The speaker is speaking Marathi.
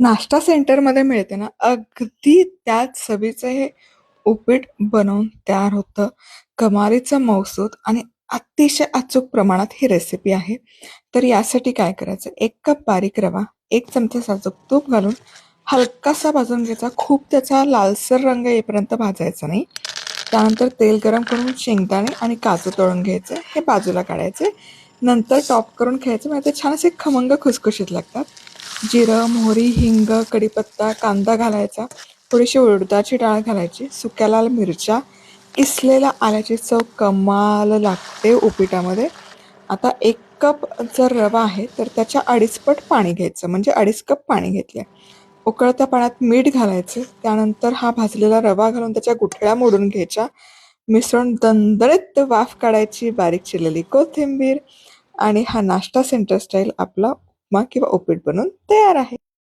नाश्ता सेंटरमध्ये मिळते ना अगदी त्याच चवीचं हे उपीट बनवून तयार होतं. कमालीचं मौसूद आणि अतिशय अचूक प्रमाणात ही रेसिपी आहे. तर यासाठी काय करायचं? एक कप बारीक रवा एक चमचा साजूक तूप घालून हलकासा भाजून घ्यायचा. खूप त्याचा लालसर रंग येईपर्यंत भाजायचा नाही. त्यानंतर तेल गरम करून शेंगदाणे आणि काजू तळून घ्यायचे. हे बाजूला काढायचे. नंतर टॉप करून घ्यायचे म्हणजे ते छान असे खमंग खुसखुशीत लागतात. जिरं मोहरी हिंग कढीपत्ता कांदा घालायचा. थोडीशी उडदाची डाळ घालायची. सुक्या लाल मिरच्या. किसलेल्या आल्याची चव कमाल लागते उपीटामध्ये. आता एक कप जर रवा आहे तर त्याच्या अडीच पट पाणी घ्यायचं. म्हणजे अडीच कप पाणी घेतले उकळत्या पाण्यात मीठ घालायचं. त्यानंतर हा भाजलेला रवा घालून त्याच्या गुठळ्या मोडून घ्यायच्या. मिसळून दणदणीत वाफ काढायची बारीक चिरलेली कोथिंबीर आणि हा नाश्ता सेंटर स्टाईल आपला उपमा किंवा उपीट बनून तयार आहे.